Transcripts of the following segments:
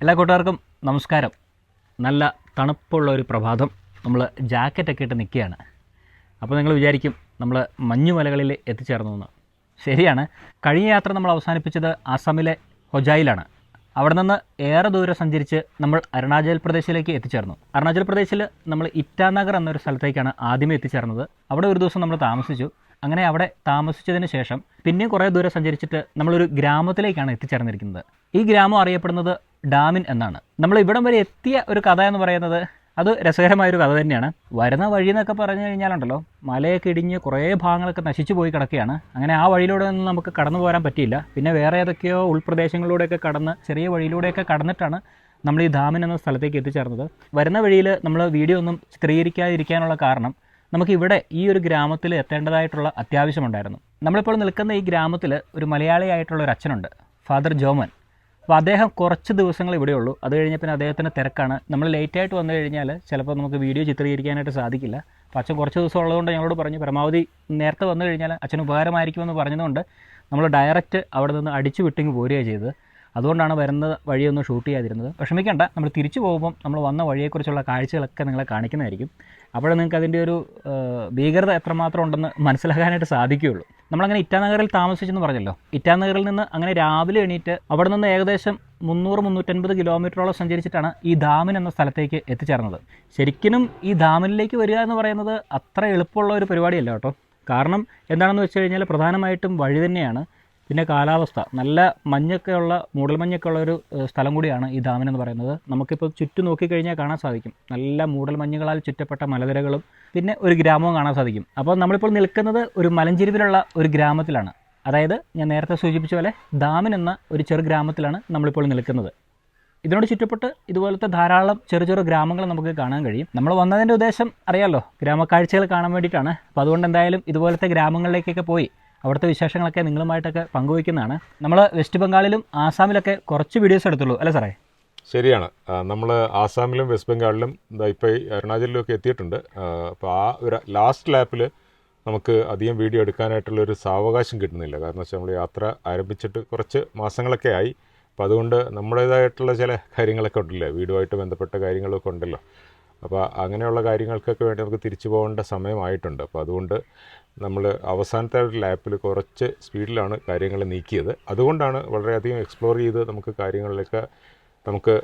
എല്ലാ കൂട്ടുകാർക്കും നമസ്കാരം. നല്ല തണുപ്പുള്ള ഒരു പ്രഭാതം. നമ്മൾ ജാക്കറ്റൊക്കെ ഇട്ട് നിൽക്കുകയാണ്. അപ്പോൾ നിങ്ങൾ വിചാരിക്കും നമ്മൾ മഞ്ഞുമലകളിൽ എത്തിച്ചേർന്നു എന്ന്. ശരിയാണ്. കഴിഞ്ഞ യാത്ര നമ്മൾ അവസാനിപ്പിച്ചത് ആസാമിലെ ഹൊജായിലാണ്. അവിടെ നിന്ന് ഏറെ ദൂരം സഞ്ചരിച്ച് നമ്മൾ അരുണാചൽ പ്രദേശിലേക്ക് എത്തിച്ചേർന്നു. അരുണാചൽ പ്രദേശിൽ നമ്മൾ ഇറ്റാനഗർ എന്നൊരു സ്ഥലത്തേക്കാണ് ആദ്യമേ എത്തിച്ചേർന്നത്. അവിടെ ഒരു ദിവസം നമ്മൾ താമസിച്ചു. അങ്ങനെ അവിടെ താമസിച്ചതിന് ശേഷം പിന്നെയും കുറേ ദൂരം സഞ്ചരിച്ചിട്ട് നമ്മളൊരു ഗ്രാമത്തിലേക്കാണ് എത്തിച്ചേർന്നിരിക്കുന്നത്. ഈ ഗ്രാമം അറിയപ്പെടുന്നത് ഡാമിൻ എന്നാണ്. നമ്മൾ ഇവിടം വരെ എത്തിയ ഒരു കഥ എന്ന് പറയുന്നത് അത് രസകരമായൊരു കഥ തന്നെയാണ്. വരുന്ന വഴി എന്നൊക്കെ പറഞ്ഞു കഴിഞ്ഞാലുണ്ടല്ലോ മലയൊക്കെ ഇടിഞ്ഞ് കുറേ ഭാഗങ്ങളൊക്കെ നശിച്ചു പോയി കിടക്കുകയാണ്. അങ്ങനെ ആ വഴിയിലൂടെ ഒന്നും നമുക്ക് കടന്നു പോരാൻ പറ്റിയില്ല. പിന്നെ വേറെ ഏതൊക്കെയോ ഉൾപ്രദേശങ്ങളിലൂടെയൊക്കെ കടന്ന് ചെറിയ വഴിയിലൂടെയൊക്കെ കടന്നിട്ടാണ് നമ്മൾ ഈ ധാമൻ എന്ന സ്ഥലത്തേക്ക് എത്തിച്ചേർന്നത്. വരുന്ന വഴിയിൽ നമ്മൾ വീഡിയോ ഒന്നും ചിത്രീകരിക്കാതിരിക്കാനുള്ള കാരണം നമുക്ക് ഇവിടെ ഈ ഒരു ഗ്രാമത്തിൽ എത്തേണ്ടതായിട്ടുള്ള അത്യാവശ്യമുണ്ടായിരുന്നു. നമ്മളിപ്പോൾ നിൽക്കുന്ന ഈ ഗ്രാമത്തിൽ ഒരു മലയാളിയായിട്ടുള്ള ഒരു അച്ഛനുണ്ട് ഫാദർ ജോമൻ. അപ്പോൾ അദ്ദേഹം കുറച്ച് ദിവസങ്ങൾ ഇവിടെ ഉള്ളൂ അത് കഴിഞ്ഞ പിന്നെ അദ്ദേഹത്തിന്റെ തിരക്കാണ്. നമ്മൾ ലേറ്റ് ആയിട്ട് വന്നു കഴിഞ്ഞാൽ ചിലപ്പോൾ നമുക്ക് വീഡിയോ ചിത്രീകരിക്കാനായിട്ട് സാധിക്കില്ല. അപ്പോൾ അച്ഛൻ കുറച്ച് ദിവസം ഉള്ളതുകൊണ്ട് ഞങ്ങളോട് പറഞ്ഞു പരമാവധി നേരത്തെ വന്നു കഴിഞ്ഞാൽ അച്ഛന് ഉപകാരമായിരിക്കുമെന്ന് പറഞ്ഞതുകൊണ്ട് നമ്മൾ ഡയറക്റ്റ് അവിടെ നിന്ന് അടിച്ചു വിട്ടിങ്ങ് പോരുകയാണ് ചെയ്തത്. അതുകൊണ്ടാണ് വരുന്ന വഴിയൊന്നും ഷൂട്ട് ചെയ്യാതിരുന്നത്. വിഷമിക്കേണ്ട നമ്മൾ തിരിച്ചു പോകുമ്പം നമ്മൾ വന്ന വഴിയെക്കുറിച്ചുള്ള കാഴ്ചകളൊക്കെ നിങ്ങളെ കാണിക്കുന്നതായിരിക്കും. അപ്പോൾ നിങ്ങൾക്ക് അതിന്റെ ഒരു ഭീകരത എത്രമാത്രം ഉണ്ടെന്ന് മനസ്സിലാക്കാനായിട്ട് സാധിക്കുകയുള്ളൂ. നമ്മളങ്ങനെ ഇറ്റാനഗറിൽ താമസിച്ചെന്ന് പറഞ്ഞല്ലോ. ഇറ്റാനഗറിൽ നിന്ന് അങ്ങനെ രാവിലെ എണീറ്റ് അവിടെ നിന്ന് ഏകദേശം മുന്നൂറ് മുന്നൂറ്റൻപത് കിലോമീറ്ററോളം സഞ്ചരിച്ചിട്ടാണ് ഈ ധാമിൻ എന്ന സ്ഥലത്തേക്ക് എത്തിച്ചേർന്നത്. ശരിക്കും ഈ ധാമിനിലേക്ക് വരിക എന്ന് പറയുന്നത് അത്ര എളുപ്പമുള്ള ഒരു പരിപാടിയല്ല കേട്ടോ. കാരണം എന്താണെന്ന് വെച്ച് കഴിഞ്ഞാൽ പ്രധാനമായിട്ടും വഴി തന്നെയാണ്. പിന്നെ കാലാവസ്ഥ. നല്ല മഞ്ഞൊക്കെ ഉള്ള മൂടൽമഞ്ഞൊക്കെ ഉള്ള ഒരു സ്ഥലം കൂടിയാണ് ഈ ഡാമിൻ എന്ന് പറയുന്നത്. നമുക്കിപ്പോൾ ചുറ്റും നോക്കിക്കഴിഞ്ഞാൽ കാണാൻ സാധിക്കും. നല്ല മൂടൽ മഞ്ഞുകളാൽ ചുറ്റപ്പെട്ട മലനിരകളും പിന്നെ ഒരു ഗ്രാമവും കാണാൻ സാധിക്കും. അപ്പോൾ നമ്മളിപ്പോൾ നിൽക്കുന്നത് ഒരു മലഞ്ചെരിവിലുള്ള ഒരു ഗ്രാമത്തിലാണ്. അതായത് ഞാൻ നേരത്തെ സൂചിപ്പിച്ച പോലെ ഡാമിൻ എന്ന ഒരു ചെറു ഗ്രാമത്തിലാണ് നമ്മളിപ്പോൾ നിൽക്കുന്നത്. ഇതിനോട് ചുറ്റപ്പെട്ട് ഇതുപോലത്തെ ധാരാളം ചെറു ചെറു ഗ്രാമങ്ങൾ നമുക്ക് കാണാൻ കഴിയും. നമ്മൾ വന്നതിന്റെ ഉദ്ദേശം അറിയാമല്ലോ ഗ്രാമക്കാഴ്ചകൾ കാണാൻ വേണ്ടിയിട്ടാണ്. അപ്പോൾ അതുകൊണ്ട് എന്തായാലും ഇതുപോലത്തെ ഗ്രാമങ്ങളിലേക്കൊക്കെ പോയി അവിടുത്തെ വിശേഷങ്ങളൊക്കെ നിങ്ങളുമായിട്ടൊക്കെ പങ്കുവയ്ക്കുന്നതാണ്. നമ്മൾ വെസ്റ്റ് ബംഗാളിലും ആസാമിലൊക്കെ കുറച്ച് വീഡിയോസ് എടുത്തുള്ളൂ അല്ലേ സാറേ? ശരിയാണ്. നമ്മൾ ആസാമിലും വെസ്റ്റ് ബംഗാളിലും ഇപ്പോൾ അരുണാചലിലും ഒക്കെ എത്തിയിട്ടുണ്ട്. അപ്പോൾ ആ ഒരു ലാസ്റ്റ് ലാപ്പിൽ നമുക്ക് അധികം വീഡിയോ എടുക്കാനായിട്ടുള്ള ഒരു സാവകാശം കിട്ടുന്നില്ല. കാരണം വെച്ചാൽ നമ്മൾ യാത്ര ആരംഭിച്ചിട്ട് കുറച്ച് മാസങ്ങളൊക്കെ ആയി. അപ്പോൾ അതുകൊണ്ട് നമ്മുടേതായിട്ടുള്ള ചില കാര്യങ്ങളൊക്കെ ഉണ്ടല്ലോ? വീടുമായിട്ട് ബന്ധപ്പെട്ട കാര്യങ്ങളൊക്കെ ഉണ്ടല്ലോ. അപ്പോൾ അങ്ങനെയുള്ള കാര്യങ്ങൾക്കൊക്കെ വേണ്ടി നമുക്ക് തിരിച്ചു പോകേണ്ട സമയമായിട്ടുണ്ട്. അപ്പോൾ അതുകൊണ്ട് നമ്മൾ അവസാനത്തെ ഒരു ലാപ്പിൽ കുറച്ച് സ്പീഡിലാണ് കാര്യങ്ങൾ നീക്കിയത്. അതുകൊണ്ടാണ് വളരെയധികം എക്സ്പ്ലോർ ചെയ്ത് നമുക്ക് കാര്യങ്ങളിലൊക്കെ നമുക്ക്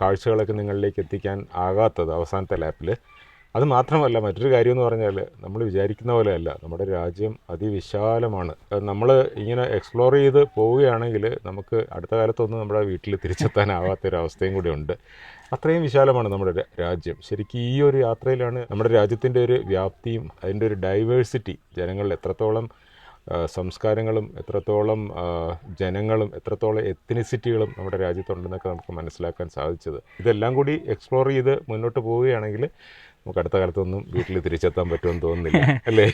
കാഴ്ചകളൊക്കെ നിങ്ങളിലേക്ക് എത്തിക്കാൻ ആകാത്തത് അവസാനത്തെ ലാപ്പിൽ. അത് മാത്രമല്ല മറ്റൊരു കാര്യം എന്ന് പറഞ്ഞാൽ നമ്മൾ വിചാരിക്കുന്ന പോലെയല്ല. നമ്മുടെ രാജ്യം അതിവിശാലമാണ്. നമ്മൾ ഇങ്ങനെ എക്സ്പ്ലോർ ചെയ്ത് പോവുകയാണെങ്കിൽ നമുക്ക് അടുത്ത കാലത്തൊന്നും നമ്മുടെ വീട്ടിൽ തിരിച്ചെത്താനാവാത്തൊരവസ്ഥയും കൂടി ഉണ്ട്. അത്രയും വിശാലമാണ് നമ്മുടെ രാജ്യം. ശരിക്കും ഈ ഒരു യാത്രയിലാണ് നമ്മുടെ രാജ്യത്തിന്റെ ഒരു വ്യാപ്തിയും അതിന്റെ ഒരു ഡൈവേഴ്സിറ്റി ജനങ്ങളിൽ എത്രത്തോളം സംസ്കാരങ്ങളും എത്രത്തോളം ജനങ്ങളും എത്രത്തോളം എത്തിനിസിറ്റികളും നമ്മുടെ രാജ്യത്തുണ്ടെന്നൊക്കെ നമുക്ക് മനസ്സിലാക്കാൻ സാധിച്ചത്. ഇതെല്ലാം കൂടി എക്സ്പ്ലോർ ചെയ്ത് മുന്നോട്ട് പോവുകയാണെങ്കിൽ നമുക്ക് അടുത്ത കാലത്തൊന്നും വീട്ടിൽ തിരിച്ചെത്താൻ പറ്റുമെന്ന് തോന്നുന്നില്ല. അല്ലേ?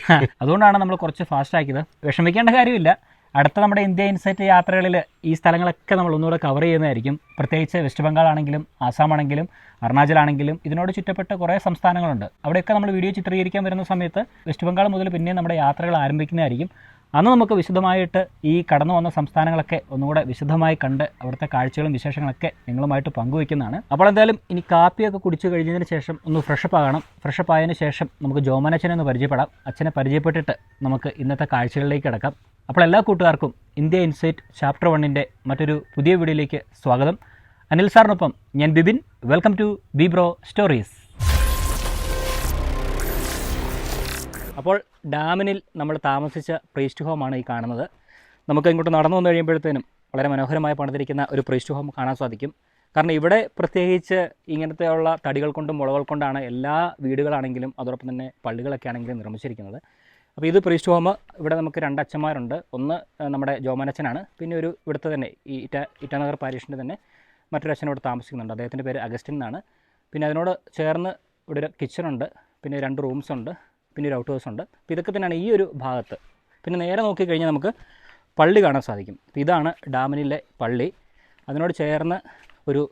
അതുകൊണ്ടാണ് നമ്മൾ കുറച്ച് ഫാസ്റ്റ് ആക്കിയത്. വിഷമിക്കേണ്ട കാര്യമില്ല. അടുത്ത നമ്മുടെ ഇന്ത്യ ഇൻസൈറ്റ് യാത്രകളിൽ ഈ സ്ഥലങ്ങളൊക്കെ നമ്മൾ ഒന്നുകൂടെ കവർ ചെയ്യുന്നതായിരിക്കും. പ്രത്യേകിച്ച് വെസ്റ്റ് ബംഗാൾ ആണെങ്കിലും ആസാം ആണെങ്കിലും അരുണാചൽ ആണെങ്കിലും ഇതിനോട് ചുറ്റപ്പെട്ട കുറേ സംസ്ഥാനങ്ങളുണ്ട്. അവിടെയൊക്കെ നമ്മൾ വീഡിയോ ചിത്രീകരിക്കാൻ വരുന്ന സമയത്ത് വെസ്റ്റ് ബംഗാൾ മുതൽ പിന്നെ നമ്മുടെ യാത്രകൾ ആരംഭിക്കുന്നതായിരിക്കും. അന്ന് നമുക്ക് വിശദമായിട്ട് ഈ കടന്നു വന്ന സംസ്ഥാനങ്ങളൊക്കെ ഒന്നുകൂടെ വിശദമായി കണ്ട് അവിടുത്തെ കാഴ്ചകളും വിശേഷങ്ങളൊക്കെ നിങ്ങളുമായിട്ട് പങ്കുവയ്ക്കുന്നതാണ്. അപ്പോൾ എന്തായാലും ഇനി കാപ്പിയൊക്കെ കുടിച്ചു കഴിഞ്ഞതിന് ശേഷം ഒന്ന് ഫ്രഷപ്പ് ആകണം. ഫ്രഷപ്പ് ആയതിനു ശേഷം നമുക്ക് ജോമനച്ഛനെ ഒന്ന് പരിചയപ്പെടാം. അച്ഛനെ പരിചയപ്പെട്ടിട്ട് നമുക്ക് ഇന്നത്തെ കാഴ്ചകളിലേക്ക് കിടക്കാം. അപ്പോൾ എല്ലാ കൂട്ടുകാർക്കും ഇന്ത്യ ഇൻസൈറ്റ് ചാപ്റ്റർ വണ്ണിന്റെ മറ്റൊരു പുതിയ വീഡിയോയിലേക്ക് സ്വാഗതം. അനിൽ സാറിനൊപ്പം ഞാൻ Bibin. Welcome to B bro stories. അപ്പോൾ ഡാമിനിൽ നമ്മൾ താമസിച്ച പ്രീസ്റ്റ് ഹോമാണ് ഈ കാണുന്നത്. നമുക്ക് ഇങ്ങോട്ട് നടന്നു വന്നു കഴിയുമ്പോഴത്തേനും വളരെ മനോഹരമായി പണിതിരിക്കുന്ന ഒരു പ്രീസ്റ്റ് ഹോം കാണാൻ സാധിക്കും. കാരണം ഇവിടെ പ്രത്യേകിച്ച് ഇങ്ങനത്തെയുള്ള തടികൾ കൊണ്ടും മുളകൾ കൊണ്ടാണ് എല്ലാ വീടുകളാണെങ്കിലും അതോടൊപ്പം തന്നെ പള്ളികളൊക്കെ ആണെങ്കിലും നിർമ്മിച്ചിരിക്കുന്നത്. അപ്പോൾ ഇത് പ്രീസ്റ്റ് ഹോം ഇവിടെ നമുക്ക് രണ്ട് അച്ഛന്മാരുണ്ട്. ഒന്ന് നമ്മുടെ ജോമനച്ഛനാണ്. പിന്നെ ഒരു ഇവിടുത്തെ തന്നെ ഈ ഇറ്റ ഇറ്റാനഗർ പാരീഷിന്റെ തന്നെ മറ്റൊരു അച്ഛൻ ഇവിടെ താമസിക്കുന്നുണ്ട്. അദ്ദേഹത്തിന്റെ പേര് അഗസ്റ്റിൻ എന്നാണ്. പിന്നെ അതിനോട് ചേർന്ന് ഇവിടെ ഒരു കിച്ചണുണ്ട് പിന്നെ രണ്ട് റൂംസ് ഉണ്ട്. പിന്നെ ഒരു ഔട്ട് ഹൗസ് ഉണ്ട്. അപ്പോൾ ഇതൊക്കെ തന്നെയാണ് ഈ ഒരു ഭാഗത്ത്. പിന്നെ നേരെ നോക്കിക്കഴിഞ്ഞാൽ നമുക്ക് പള്ളി കാണാൻ സാധിക്കും. അപ്പോൾ ഇതാണ് ഡാമിനിലെ പള്ളി. അതിനോട് ചേർന്ന് ഒരു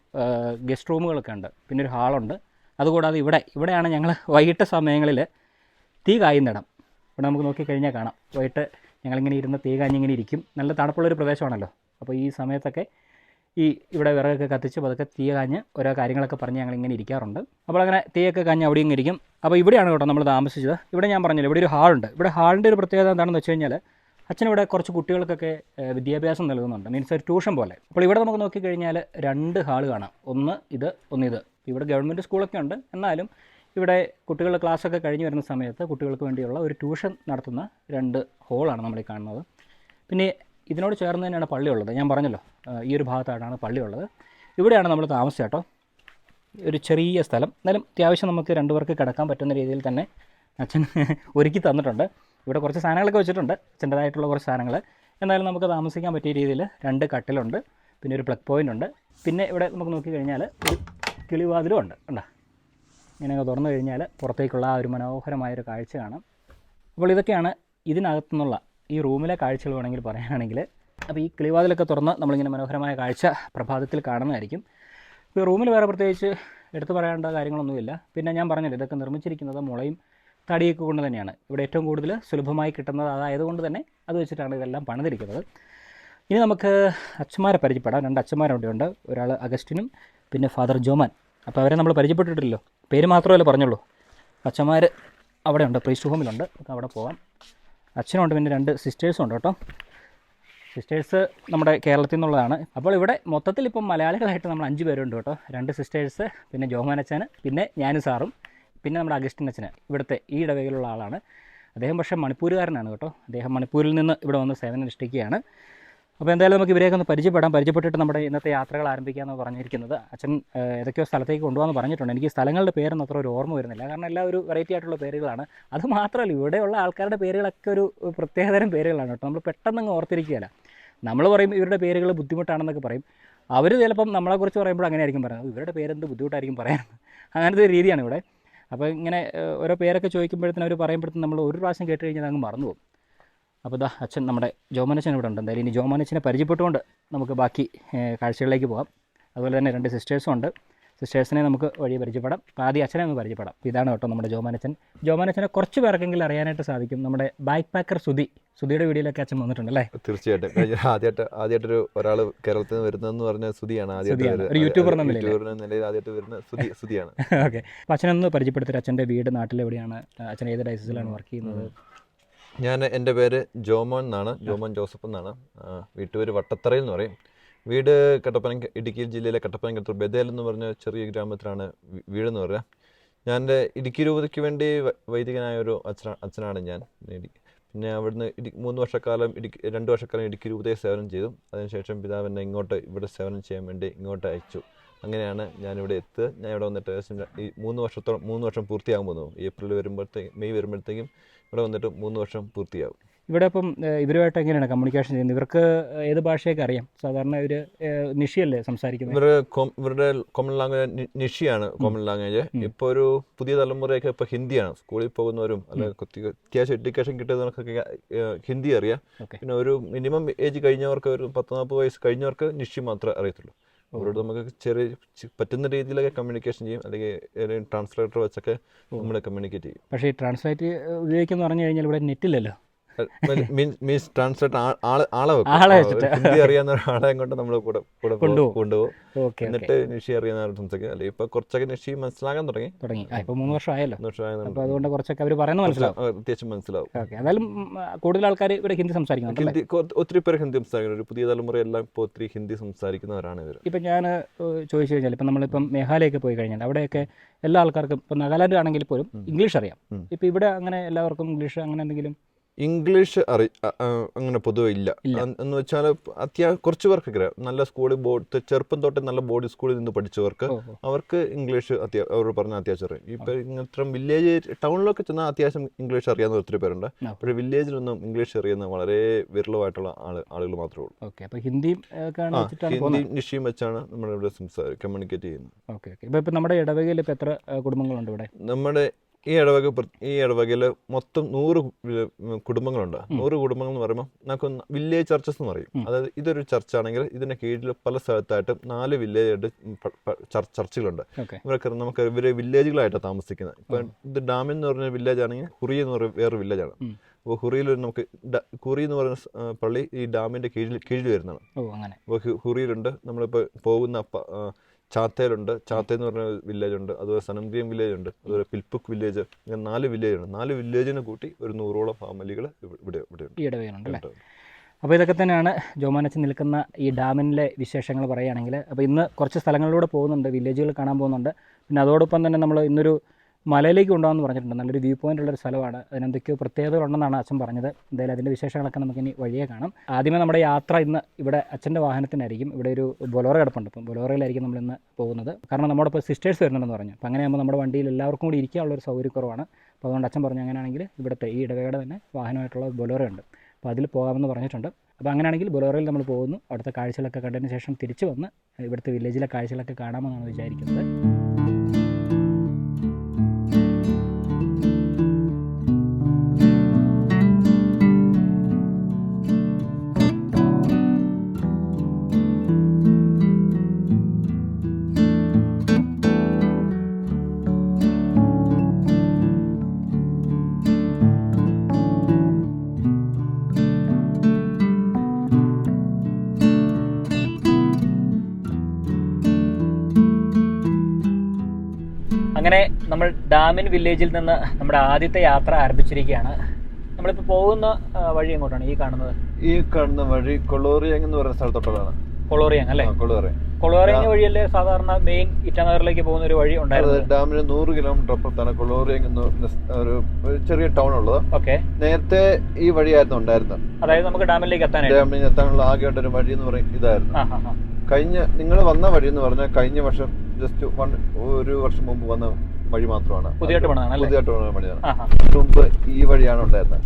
ഗസ്റ്റ് റൂമുകളൊക്കെ ഉണ്ട്. പിന്നെ ഒരു ഹാളുണ്ട് അതുകൂടാതെ ഇവിടെ ഇവിടെയാണ് ഞങ്ങൾ വൈകിട്ട് സമയങ്ങളിൽ തീ കായുന്നിടം. ഇവിടെ നമുക്ക് നോക്കിക്കഴിഞ്ഞാൽ കാണാം. വൈകിട്ട് ഞങ്ങളിങ്ങനെ ഇരുന്ന് തീ കാഞ്ഞിങ്ങനെ ഇരിക്കും. നല്ല തണുപ്പുള്ളൊരു പ്രദേശമാണല്ലോ. അപ്പോൾ ഈ സമയത്തൊക്കെ ഈ ഇവിടെ വിറകൊക്കെ കത്തിച്ച് പതുക്കെ തീ കാഞ്ഞ് ഓരോ കാര്യങ്ങളൊക്കെ പറഞ്ഞ് ഞങ്ങൾ ഇങ്ങനെ ഇരിക്കാറുണ്ട്. അപ്പോൾ അങ്ങനെ തീയൊക്കെ കാഞ്ഞ് അവിടെ ഇങ്ങനെ ഇരിക്കും. അപ്പോൾ ഇവിടെയാണ് കേട്ടോ നമ്മൾ താമസിച്ചത്. ഇവിടെ ഞാൻ പറഞ്ഞല്ലോ ഇവിടെ ഒരു ഹാളുണ്ട്. ഇവിടെ ഹാളിന്റെ ഒരു പ്രത്യേകത എന്താണെന്ന് വെച്ച് കഴിഞ്ഞാൽ അച്ഛനിവിടെ കുറച്ച് കുട്ടികൾക്കൊക്കെ വിദ്യാഭ്യാസം നൽകുന്നുണ്ട്. മീൻസ് ഒരു ട്യൂഷൻ പോലെ. അപ്പോൾ ഇവിടെ നമുക്ക് നോക്കിക്കഴിഞ്ഞാൽ രണ്ട് ഹാൾ കാണാം. ഒന്ന് ഇത് ഒന്ന് ഇത്. ഇവിടെ ഗവൺമെന്റ് സ്കൂളൊക്കെ ഉണ്ട്. എന്നാലും ഇവിടെ കുട്ടികളുടെ ക്ലാസ്സൊക്കെ കഴിഞ്ഞ് വരുന്ന സമയത്ത് കുട്ടികൾക്ക് വേണ്ടിയുള്ള ഒരു ട്യൂഷൻ നടത്തുന്ന രണ്ട് ഹോളാണ് നമ്മൾ ഈ കാണുന്നത്. പിന്നെ ഇതിനോട് ചേർന്ന് തന്നെയാണ് പള്ളിയുള്ളത് ഞാൻ പറഞ്ഞല്ലോ ഈ ഒരു ഭാഗത്തായിട്ടാണ് പള്ളിയുള്ളത് ഇവിടെയാണ് നമ്മൾ താമസിച്ചത് കേട്ടോ. ഒരു ചെറിയ സ്ഥലം. എന്നാലും അത്യാവശ്യം നമുക്ക് രണ്ടു പേർക്ക് കിടക്കാൻ പറ്റുന്ന രീതിയിൽ തന്നെ അച്ഛൻ ഒരുക്കി തന്നിട്ടുണ്ട്. ഇവിടെ കുറച്ച് സാധനങ്ങളൊക്കെ വെച്ചിട്ടുണ്ട്. അച്ഛന്റെതായിട്ടുള്ള കുറച്ച് സാധനങ്ങൾ. എന്നാലും നമുക്ക് താമസിക്കാൻ പറ്റിയ രീതിയിൽ രണ്ട് കട്ടിലുണ്ട്. പിന്നെ ഒരു പ്ലഗ് പോയിന്റ് ഉണ്ട്. പിന്നെ ഇവിടെ നമുക്ക് നോക്കിക്കഴിഞ്ഞാൽ ഒരു കിളിവാതിലും ഉണ്ട്. കണ്ടോ? ഇങ്ങനെയൊക്കെ തുറന്നു കഴിഞ്ഞാൽ പുറത്തേക്കുള്ള ആ ഒരു മനോഹരമായൊരു കാഴ്ച കാണാം. അപ്പോൾ ഇതൊക്കെയാണ് ഇതിനകത്തു നിന്നുള്ള ഈ റൂമിലെ കാഴ്ചകൾ വേണമെങ്കിൽ പറയാനാണെങ്കിൽ. അപ്പോൾ ഈ കിളിവാതിലൊക്കെ തുറന്ന് നമ്മളിങ്ങനെ മനോഹരമായ കാഴ്ച പ്രഭാതത്തിൽ കാണുന്നതായിരിക്കും. ഇപ്പോൾ റൂമിൽ വേറെ പ്രത്യേകിച്ച് എടുത്തു പറയേണ്ട കാര്യങ്ങളൊന്നുമില്ല. പിന്നെ ഞാൻ പറഞ്ഞല്ലോ ഇതൊക്കെ നിർമ്മിച്ചിരിക്കുന്നത് മുളയും തടിയൊക്കെ കൊണ്ട് തന്നെയാണ്. ഇവിടെ ഏറ്റവും കൂടുതൽ സുലഭമായി കിട്ടുന്നത് അതായതുകൊണ്ട് തന്നെ അത് വെച്ചിട്ടാണ് ഇതെല്ലാം പണിതിരിക്കുന്നത്. ഇനി നമുക്ക് അച്ഛന്മാരെ പരിചയപ്പെടാം. രണ്ട് അച്ഛന്മാരവിടെയുണ്ട് ഒരാൾ അഗസ്റ്റിനും പിന്നെ ഫാദർ ജോമാൻ. അപ്പോൾ അവരെ നമ്മൾ പരിചയപ്പെട്ടിട്ടില്ലല്ലോ. പേര് മാത്രമല്ല പറഞ്ഞുള്ളൂ. അച്ഛന്മാർ അവിടെ ഉണ്ട് പ്രീസ്റ്റ് ഹോമിലുണ്ട് നമുക്ക് അവിടെ പോകാം അച്ഛനുണ്ട് പിന്നെ രണ്ട് സിസ്റ്റേഴ്സും ഉണ്ട് കേട്ടോ. സിസ്റ്റേഴ്സ് നമ്മുടെ കേരളത്തിൽ നിന്നുള്ളതാണ്. അപ്പോൾ ഇവിടെ മൊത്തത്തിൽ ഇപ്പം മലയാളികളായിട്ട് നമ്മൾ അഞ്ച് പേരുണ്ട് കേട്ടോ. രണ്ട് സിസ്റ്റേഴ്സ് പിന്നെ ജോഹ്മാൻ അച്ഛൻ പിന്നെ ഞാനും സാറും പിന്നെ നമ്മുടെ അഗസ്റ്റിൻ അച്ഛന്. ഇവിടുത്തെ ഈ ഇടവകയിലുള്ള ആളാണ്. അദ്ദേഹം പക്ഷേ മണിപ്പൂരുകാരനാണ് കേട്ടോ. അദ്ദേഹം മണിപ്പൂരിൽ നിന്ന് ഇവിടെ വന്ന് സേവനം അനുഷ്ഠിക്കുകയാണ്. അപ്പോൾ എന്തായാലും നമുക്ക് ഇവരെയൊക്കെ ഒന്ന് പരിചയപ്പെടാം. പരിചയപ്പെട്ടിട്ട് നമ്മുടെ ഇന്നത്തെ യാത്രകൾ ആരംഭിക്കാമെന്ന് പറഞ്ഞിരിക്കുന്നത്. അച്ഛൻ ഏതൊക്കെയോ സ്ഥലത്തേക്ക് കൊണ്ടുപോകാമെന്ന് പറഞ്ഞിട്ടുണ്ട്. എനിക്ക് സ്ഥലങ്ങളുടെ പേരൊന്നും അത്ര ഒരു ഓർമ്മ വരുന്നില്ല. കാരണം എല്ലാം ഒരു വെറൈറ്റി ആയിട്ടുള്ള പേരുകളാണ്. അത് മാത്രമല്ല ഇവിടെയുള്ള ആൾക്കാരുടെ പേരുകളൊക്കെ ഒരു പ്രത്യേകതരം പേരുകളാണ് കേട്ടോ. നമ്മൾ പെട്ടെന്ന് അങ്ങ് ഓർത്തിരിക്കുകയല്ല. നമ്മൾ പറയും ഇവരുടെ പേരുകൾ ബുദ്ധിമുട്ടാണെന്നൊക്കെ പറയും. അവർ ചിലപ്പം നമ്മളെക്കുറിച്ച് പറയുമ്പോൾ അങ്ങനെ ആയിരിക്കും പറയുന്നത് ഇവരുടെ പേരെന്ത് ബുദ്ധിമുട്ടായിരിക്കും പറയാൻ അങ്ങനത്തെ ഒരു രീതിയാണ് ഇവിടെ. അപ്പോൾ ഇങ്ങനെ ഓരോ പേരൊക്കെ ചോദിക്കുമ്പോഴത്തേനും അവർ പറയുമ്പോഴത്തേനും നമ്മൾ ഒരു പ്രാവശ്യം കേട്ട് കഴിഞ്ഞാൽ അങ്ങ് മറന്നു പോകും അപ്പോൾ ഇതാ അച്ഛൻ നമ്മുടെ ജോമാനച്ഛൻ ഇവിടെ ഉണ്ട്. എന്തായാലും ഇനി ജോമാനച്ഛനെ പരിചയപ്പെട്ടുകൊണ്ട് നമുക്ക് ബാക്കി കാഴ്ചകളിലേക്ക് പോകാം. അതുപോലെ തന്നെ രണ്ട് സിസ്റ്റേഴ്സും ഉണ്ട്. സിസ്റ്റേഴ്സിനെ നമുക്ക് വഴി പരിചയപ്പെടാം. അപ്പോൾ ആദ്യം അച്ഛനെ ഒന്ന് പരിചയപ്പെടാം. ഇതാണ് കേട്ടോ നമ്മുടെ ജോമാനച്ഛൻ ജോമാനച്ഛനെ കുറച്ച് പേർക്കെങ്കിലും അറിയാനായിട്ട് സാധിക്കും. നമ്മുടെ ബാക്ക് പാക്കർ സുധി സുധിയുടെ വീഡിയോയിലൊക്കെ അച്ഛൻ വന്നിട്ടുണ്ട് അല്ലേ തീർച്ചയായിട്ടും ആദ്യമായിട്ട് ആദ്യമായിട്ടൊരു ഒരാൾ കേരളത്തിൽ നിന്ന് വരുന്നതെന്ന് പറഞ്ഞ ആദ്യമായിട്ട് സുധിയാണ്. ഒരു യൂട്യൂബർ എന്ന നിലയിൽ. ആദ്യമായിട്ട് വരുന്ന സുധി സുധിയാണ്. ഓക്കെ. അപ്പോൾ അച്ഛനൊന്ന് പരിചയപ്പെടുത്തിട്ട് അച്ഛന്റെ വീട് നാട്ടിൽ എവിടെയാണ് അച്ഛൻ ഏത് ഡൈസിലാണ് വർക്ക് ചെയ്യുന്നത്? ഞാൻ എന്റെ പേര് ജോമോൻ എന്നാണ് ജോമോൻ ജോസഫ് എന്നാണ്. വീട്ടുപേര് വട്ടത്തറയിൽ എന്ന് പറയും. വീട് കട്ടപ്പന ഇടുക്കി ജില്ലയിലെ കട്ടപ്പനക്കടുത്ത് ബദേൽ എന്ന് പറഞ്ഞ ചെറിയ ഗ്രാമത്തിലാണ് വീടെന്ന് പറയുക. ഞാൻ എന്റെ ഇടുക്കി രൂപതയ്ക്ക് വേണ്ടി വൈദികനായ ഒരു അച്ഛന അച്ഛനാണ് ഞാൻ. നേടി പിന്നെ അവിടുന്ന് ഇടി മൂന്ന് വർഷക്കാലം ഇടുക്കി രണ്ട് വർഷക്കാലം ഇടുക്കി രൂപതയെ സേവനം ചെയ്തു. അതിനുശേഷം പിതാവ് എന്നെ ഇങ്ങോട്ട് ഇവിടെ സേവനം ചെയ്യാൻ വേണ്ടി ഇങ്ങോട്ട് അയച്ചു. അങ്ങനെയാണ് ഞാനിവിടെ എത്തുക ഞാൻ ഇവിടെ വന്നിട്ട് ഏകദേശം ഈ മൂന്ന് വർഷത്തോളം മൂന്ന് വർഷം പൂർത്തിയാകുമ്പോൾ പോകുന്നു. ഏപ്രിൽ വരുമ്പോഴത്തേക്കും മെയ് വരുമ്പോഴത്തേക്കും ഇവിടെ വന്നിട്ട് മൂന്ന് വർഷം പൂർത്തിയാകും. ഇവിടെ ഇപ്പം ഇവരുമായിട്ട് എങ്ങനെയാണ് കമ്മ്യൂണിക്കേഷൻ ചെയ്യുന്നത്? ഇവർക്ക് ഏത് ഭാഷയൊക്കെ അറിയാം? സാധാരണ ഇവർ നിഷിയല്ലേ സംസാരിക്കുന്നത്? ഇവർ ഇവരുടെ കോമൺ ലാംഗ്വേജ് നിഷിയാണ് കോമൺ ലാംഗ്വേജ് ഇപ്പോൾ ഒരു പുതിയ തലമുറയൊക്കെ ഇപ്പോൾ ഹിന്ദിയാണ്. സ്കൂളിൽ പോകുന്നവരും അല്ലെങ്കിൽ അത്യാവശ്യം എഡ്യൂക്കേഷൻ കിട്ടുന്നവർക്കൊക്കെ ഹിന്ദി അറിയാം. പിന്നെ ഒരു മിനിമം ഏജ് കഴിഞ്ഞവർക്ക് ഒരു പത്ത് നാൽപ്പത് വയസ്സ് കഴിഞ്ഞവർക്ക് നിഷി മാത്രമേ അറിയത്തുള്ളൂ. അവരോട് നമുക്ക് ചെറിയ പറ്റുന്ന രീതിയിലൊക്കെ കമ്മ്യൂണിക്കേഷൻ ചെയ്യും. അല്ലെങ്കിൽ ട്രാൻസ്ലേറ്റർ വെച്ചൊക്കെ നമ്മൾ കമ്മ്യൂണിക്കേറ്റ് ചെയ്യും. പക്ഷേ ഈ ട്രാൻസ്ലേറ്റ് ഉപയോഗിക്കുന്ന പറഞ്ഞു കഴിഞ്ഞാൽ ഇവിടെ നെറ്റില്ലല്ലോ മീൻസ് ട്രാൻസ്ലേറ്റ് ആളെ ആളെ വെക്കും. ഹിന്ദി അറിയാവുന്ന ഒരാളെ കൊണ്ട് നമ്മൾ കൂടെ കൂടെ കൊണ്ടുപോകും. എന്നിട്ട് നിഷി അറിയാവുന്ന സംസാരിക്കും. അല്ലെങ്കിൽ ഇപ്പൊ കുറച്ചൊക്കെ നിഷി മനസ്സിലാക്കാൻ തുടങ്ങി. തുടങ്ങി. ഇപ്പൊ മൂന്ന് വർഷം ആയല്ലോ അപ്പോൾ അതുകൊണ്ട് കുറച്ചൊക്കെ അവർ പറയുന്നത് മനസ്സിലാവും. അത്യാവശ്യം മനസ്സിലാവും. എന്തായാലും കൂടുതൽ ആൾക്കാർ ഇവിടെ ഹിന്ദി സംസാരിക്കുന്നു ഹിന്ദി ഒത്തിരി പേര് ഹിന്ദി സംസാരിക്കുന്നു ഒരു പുതിയ തലമുറയെല്ലാം ഇപ്പോൾ ഒത്തിരി ഹിന്ദി സംസാരിക്കുന്നവരാണ് ഇവർ ഇപ്പം ഞാൻ ചോദിച്ചു കഴിഞ്ഞാൽ ഇപ്പം നമ്മളിപ്പം മേഘാലയൊക്കെ പോയി കഴിഞ്ഞാൽ അവിടെയൊക്കെ എല്ലാ ആൾക്കാർക്കും ഇപ്പം നാഗാലാൻഡ് ആണെങ്കിൽ പോലും ഇംഗ്ലീഷ് അറിയാം. ഇപ്പം ഇവിടെ അങ്ങനെ എല്ലാവർക്കും ഇംഗ്ലീഷ് അങ്ങനെ എന്തെങ്കിലും ഇംഗ്ലീഷ് അറി അങ്ങനെ പൊതുവെ ഇല്ല. എന്ന് വെച്ചാൽ അത്യാ കുറച്ച് പേർക്ക് നല്ല സ്കൂളിൽ ബോർഡ് ചെറുപ്പം തൊട്ട് നല്ല ബോർഡ് സ്കൂളിൽ നിന്ന് പഠിച്ചവർക്ക് അവർക്ക് ഇംഗ്ലീഷ് അത്യാ അവർ പറഞ്ഞ അത്യാവശ്യം അറിയാം. ഇപ്പം ഇങ്ങനത്തെ വില്ലേജ് ടൗണിലൊക്കെ ചെന്നാൽ അത്യാവശ്യം ഇംഗ്ലീഷ് അറിയാവുന്ന ഒത്തിരി പേരുണ്ട്. പക്ഷേ വില്ലേജിലൊന്നും ഇംഗ്ലീഷ് അറിയുന്ന വളരെ വിരളമായിട്ടുള്ള ആൾ ആളുകൾ മാത്രമേ ഉള്ളൂ. ഓക്കെ. അപ്പോൾ ഹിന്ദിയും നിശ്ചയം വെച്ചാണ് നമ്മളിവിടെ സംസാരിക്കുക കമ്മ്യൂണിക്കേറ്റ് ചെയ്യുന്നത്. Okay okay. ഇപ്പോൾ നമ്മുടെ ഇടവകയിൽ ഇപ്പോൾ എത്ര കുടുംബങ്ങളുണ്ട് ഇവിടെ? നമ്മുടെ ഈ ഇടവക ഈ ഇടവകയിൽ മൊത്തം നൂറ് കുടുംബങ്ങളുണ്ട്. നൂറ് കുടുംബങ്ങൾ എന്ന് പറയുമ്പോൾ നമുക്ക് വില്ലേജ് ചർച്ചസ് എന്ന് പറയും. അതായത് ഇതൊരു ചർച്ച ആണെങ്കിൽ ഇതിന്റെ കീഴിൽ പല സ്ഥലത്തായിട്ടും നാല് വില്ലേജ് ആയിട്ട് ചർച്ചകളുണ്ട്. ഇവരൊക്കെ നമുക്ക് ഇവർ വില്ലേജുകളായിട്ടാണ് താമസിക്കുന്നത്. ഇപ്പൊ ഇത് ഡാമിൽ എന്ന് പറഞ്ഞ വില്ലേജ് ആണെങ്കിൽ ഹുറി എന്ന് പറയുന്ന വേറൊരു വില്ലേജ് ആണ്. അപ്പോൾ ഹുറിയിൽ നമുക്ക് ഹുറി കുറി എന്ന് പറയുന്ന പള്ളി ഈ ഡാമിന്റെ കീഴിൽ കീഴിൽ വരുന്നതാണ്. ഹുറിയിലുണ്ട് നമ്മളിപ്പോൾ പോകുന്ന ചാത്തയിലുണ്ട്. ചാത്ത എന്ന് പറഞ്ഞ വില്ലേജ് ഉണ്ട്. അതുപോലെ സനംഗ്രിയം വില്ലേജ് ഉണ്ട്. അതുപോലെ പിൽപ്പുക്ക് വില്ലേജ് ഇങ്ങനെ നാല് വില്ലേജ് ഉണ്ട്. നാല് വില്ലേജിനെ കൂട്ടി ഒരു നൂറോളം ഫാമിലികൾ ഇവിടെ ഇവിടെ ഉണ്ട് അപ്പോൾ ഇതൊക്കെ തന്നെയാണ് ജോമാനച്ച് നിൽക്കുന്ന ഈ ഡാമിലെ വിശേഷങ്ങൾ പറയുകയാണെങ്കിൽ. അപ്പോൾ ഇന്ന് കുറച്ച് സ്ഥലങ്ങളിലൂടെ പോകുന്നുണ്ട്. വില്ലേജുകൾ കാണാൻ പോകുന്നുണ്ട്. പിന്നെ അതോടൊപ്പം തന്നെ നമ്മൾ ഇന്നൊരു മലയിലേക്ക് കൊണ്ടുപോകാമെന്ന് പറഞ്ഞിട്ടുണ്ട്. നല്ലൊരു വ്യൂ പോയിന്റ് ഉള്ളൊരു സ്ഥലമാണ്. അതിനെന്തൊക്കെയോ പ്രത്യേകതകളുണ്ടെന്നാണ് അച്ഛൻ പറഞ്ഞത്. എന്തായാലും അതിന്റെ വിശേഷങ്ങളൊക്കെ നമുക്ക് ഇനി വഴിയെ കാണാം. ആദ്യമേ നമ്മുടെ യാത്ര ഇന്ന് ഇവിടെ അച്ഛന്റെ വാഹനത്തിനായിരിക്കും. ഇവിടെ ഒരു ബൊലോറ കിടപ്പുണ്ട്. അപ്പം ബൊലോറയിലായിരിക്കും നമ്മൾ ഇന്ന് പോകുന്നത്. കാരണം നമ്മുടെ ഇപ്പോൾ സിസ്റ്റേഴ്സ് വരുന്നുണ്ടെന്ന് പറഞ്ഞു. അപ്പോൾ അങ്ങനെയാകുമ്പോൾ നമ്മുടെ വണ്ടിയിൽ എല്ലാവർക്കും കൂടി ഇരിക്കാനുള്ളൊരു സൗകര്യക്കുറവാണ്. അപ്പോൾ അതുകൊണ്ട് അച്ഛൻ പറഞ്ഞു അങ്ങനെയാണെങ്കിൽ ഇവിടുത്തെ ഈ ഇടവേടെ തന്നെ വാഹനമായിട്ടുള്ള ബൊലോറ ഉണ്ട്. അപ്പോൾ അതിൽ പോകാമെന്ന് പറഞ്ഞിട്ടുണ്ട്. അപ്പോൾ അങ്ങനെയാണെങ്കിൽ ബൊലോറയിൽ നമ്മൾ പോകുന്നു. അവിടുത്തെ കാഴ്ചകളൊക്കെ കണ്ടതിന് ശേഷം തിരിച്ചു വന്ന് ഇവിടുത്തെ വില്ലേജിലെ കാഴ്ചകളൊക്കെ കാണാമെന്നാണ് വിചാരിക്കുന്നത്. അങ്ങനെ നമ്മൾ ഡാമിൻ വില്ലേജിൽ നിന്ന് നമ്മുടെ ആദ്യത്തെ യാത്ര ആരംഭിച്ചിരിക്കുകയാണ്. നമ്മളിപ്പോൾ പോകുന്ന വഴി എങ്ങോട്ടാണ് ഈ കാണുന്നത്? ഈ കാണുന്ന വഴി കൊളോറിയങ് എന്ന് പറയുന്ന സ്ഥലത്തോട്ടാണ് കൊളോറിയങ് അല്ലേ? കൊളോറിയങ്. കൊളോറിയങ് വഴിയല്ലേ സാധാരണ മെയിൻ ഇറ്റാനഗറിലേക്ക് പോകുന്ന ഒരു വഴി ഉണ്ടായിരുന്നു ഡാമിന് നൂറ് കിലോമീറ്റർ അപ്പുറത്താണ് കൊളോറിയങ് എന്ന് ഒരു ചെറിയ ടൗൺ ഉള്ളത്. ഓക്കെ. നേരത്തെ ഈ വഴിയായിരുന്നു ഉണ്ടായിരുന്നത്. അതായത് നമുക്ക് ഡാമിലേക്ക് എത്താൻ ഡാമിലേക്ക് എത്താനുള്ള ആകെ ഒരു വഴി എന്ന് പറയും ഇതായിരുന്നു കഴിഞ്ഞ നിങ്ങൾ വന്ന വഴി എന്ന് പറഞ്ഞാൽ കഴിഞ്ഞ വർഷം ജസ്റ്റ് വൺ ഒരു വർഷം മുമ്പ് വന്ന വഴി മാത്രമാണ്. പുതിയതായിട്ട്? പുതിയതായിട്ട് മുമ്പ് ഈ വഴിയാണ് ഉണ്ടായിരുന്നത്.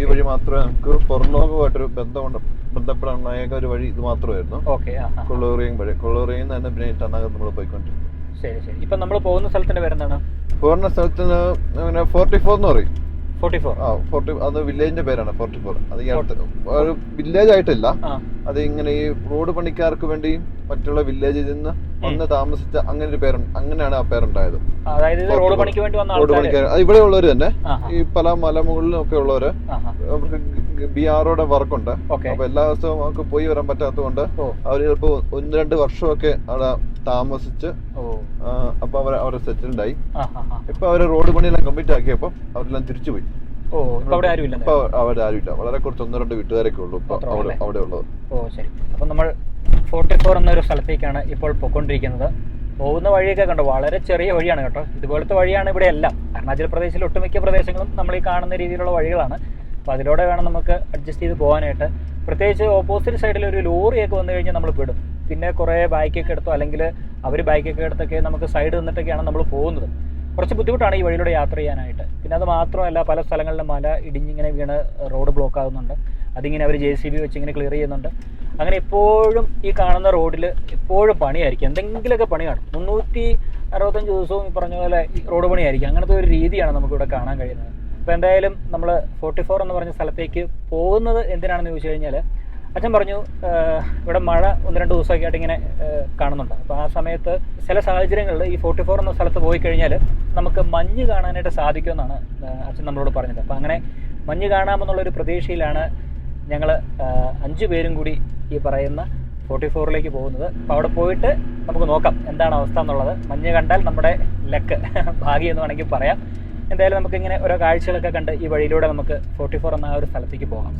ഈ വഴി മാത്രമേ നമുക്ക് പുറംലോകമായിട്ടൊരു ബന്ധമുണ്ട് ബന്ധപ്പെടാനുള്ള ഏക ഒരു വഴി ഇത് മാത്രമായിരുന്നു കൊള്ളൂറിയും വഴി. കൊള്ളൂറിയും തന്നെ പിന്നെ ടണ്ണാകത്ത് നമ്മൾ പോയിക്കൊണ്ടിരിക്കും ശരി ശരി. ഇപ്പൊ നമ്മൾ പോകുന്ന സ്ഥലത്തിന്റെ പേരെന്താണ്? പോകുന്ന സ്ഥലത്തിന് ഫോർട്ടി ഫോർ എന്ന് പറയും. ഫോർട്ടി അത് വില്ലേജിന്റെ പേരാണ് ഫോർട്ടി ഫോർ. അത് ഈ അടുത്ത് ഒരു വില്ലേജ് ആയിട്ടില്ല. അത് ഇങ്ങനെ ഈ റോഡ് പണിക്കാർക്ക് വേണ്ടി മറ്റുള്ള വില്ലേജിൽ നിന്ന് വന്ന് താമസിച്ച അങ്ങനെ ഒരു പേരുണ്ട് അങ്ങനെയാണ് ആ പേരുണ്ടായത്. റോഡ് പണിക്ക് പണിക്കാർ അത് ഇവിടെ ഉള്ളവർ തന്നെ. ഈ പല മലമുകളിലും ഒക്കെ ഉള്ളവര്. അവർക്ക് ബി ആറോടെ വർക്കുണ്ട് അപ്പൊ എല്ലാ ദിവസവും അവർക്ക് പോയി വരാൻ പറ്റാത്തതുകൊണ്ട് അവർ ചിലപ്പോ ഒന്ന് രണ്ട് വർഷമൊക്കെ അവിടെ താമസിച്ച് അപ്പൊ അവർ അവിടെ സെറ്റിൽഡ് ആയി ഇപ്പൊ അവർ റോഡ് പണിയെല്ലാം കംപ്ലീറ്റ് ആക്കിയപ്പോ അവരെല്ലാം തിരിച്ചു പോയി ഇപ്പൊ അവിടെ ആരുമില്ല വളരെ കുറച്ച് ഒന്ന് രണ്ട് വീട്ടുകാരൊക്കെ ഉള്ളൂ ഇപ്പൊ അവിടെ ഉള്ളൂ ഉള്ളത്. ഓ ശരി. അപ്പം നമ്മൾ ഫോർട്ടി ഫോർ എന്നൊരു സ്ഥലത്തേക്കാണ് ഇപ്പോൾ പൊയ്ക്കൊണ്ടിരിക്കുന്നത്. പോകുന്ന വഴിയൊക്കെ കണ്ടോ? വളരെ ചെറിയ വഴിയാണ് കേട്ടോ. ഇതുപോലത്തെ വഴിയാണ് ഇവിടെ എല്ലാം. അരുണാചൽ പ്രദേശിലെ ഒട്ടുമിക്ക പ്രദേശങ്ങളും നമ്മൾ ഈ കാണുന്ന രീതിയിലുള്ള വഴികളാണ്. അപ്പോൾ അതിലൂടെ വേണം നമുക്ക് അഡ്ജസ്റ്റ് ചെയ്ത് പോകാനായിട്ട്. പ്രത്യേകിച്ച് ഓപ്പോസിറ്റ് സൈഡിൽ ഒരു ലോറിയൊക്കെ വന്നു കഴിഞ്ഞാൽ നമ്മൾ പെടും. പിന്നെ കുറേ ബൈക്കൊക്കെ എടുത്തോ അല്ലെങ്കിൽ അവർ ബൈക്കൊക്കെ എടുത്തൊക്കെ നമുക്ക് സൈഡ് നിന്നിട്ടൊക്കെയാണ് നമ്മൾ പോകുന്നത്. കുറച്ച് ബുദ്ധിമുട്ടാണ് ഈ വഴിയിലൂടെ യാത്ര ചെയ്യാനായിട്ട്. പിന്നെ അത് മാത്രമല്ല പല സ്ഥലങ്ങളിലും മല ഇടിഞ്ഞിങ്ങനെ വീണ് റോഡ് ബ്ലോക്ക് ആകുന്നുണ്ട്. അതിങ്ങനെ അവർ ജെ സി ബി വെച്ച് ഇങ്ങനെ ക്ലിയർ ചെയ്യുന്നുണ്ട്. അങ്ങനെ എപ്പോഴും ഈ കാണുന്ന റോഡിൽ എപ്പോഴും പണിയായിരിക്കും. എന്തെങ്കിലുമൊക്കെ പണി കാണും. മുന്നൂറ്റി അറുപത്തഞ്ച് ദിവസവും ഈ പറഞ്ഞ പോലെ റോഡ് പണിയായിരിക്കും. അങ്ങനത്തെ ഒരു രീതിയാണ് നമുക്കിവിടെ കാണാൻ കഴിയുന്നത്. അപ്പോൾ എന്തായാലും നമ്മൾ ഫോർട്ടി ഫോർ എന്ന് പറഞ്ഞ സ്ഥലത്തേക്ക് പോകുന്നത് എന്തിനാണെന്ന് ചോദിച്ചു കഴിഞ്ഞാൽ അച്ഛൻ പറഞ്ഞു ഇവിടെ മഴ ഒന്ന് രണ്ട് ദിവസമൊക്കെ ആയിട്ട് ഇങ്ങനെ കാണുന്നുണ്ട്. അപ്പോൾ ആ സമയത്ത് ചില സാഹചര്യങ്ങളിൽ ഈ ഫോർട്ടി ഫോർ എന്ന സ്ഥലത്ത് പോയി കഴിഞ്ഞാൽ നമുക്ക് മഞ്ഞ് കാണാനായിട്ട് സാധിക്കുമെന്നാണ് അച്ഛൻ നമ്മളോട് പറഞ്ഞത്. അപ്പോൾ അങ്ങനെ മഞ്ഞ് കാണാമെന്നുള്ളൊരു പ്രതീക്ഷയിലാണ് ഞങ്ങൾ അഞ്ച് പേരും കൂടി ഈ പറയുന്ന ഫോർട്ടി ഫോറിലേക്ക് പോകുന്നത്. അപ്പോൾ അവിടെ പോയിട്ട് നമുക്ക് നോക്കാം എന്താണ് അവസ്ഥ എന്നുള്ളത്. മഞ്ഞ് കണ്ടാൽ നമ്മുടെ ലക്ക് ഭാഗ്യം എന്ന് വേണമെങ്കിൽ പറയാം. എന്തായാലും നമുക്കിങ്ങനെ ഓരോ കാഴ്ചകളൊക്കെ കണ്ട് ഈ വഴിയിലൂടെ നമുക്ക് ഫോർട്ടി ഫോർ എന്ന ആ ഒരു സ്ഥലത്തേക്ക് പോകാം.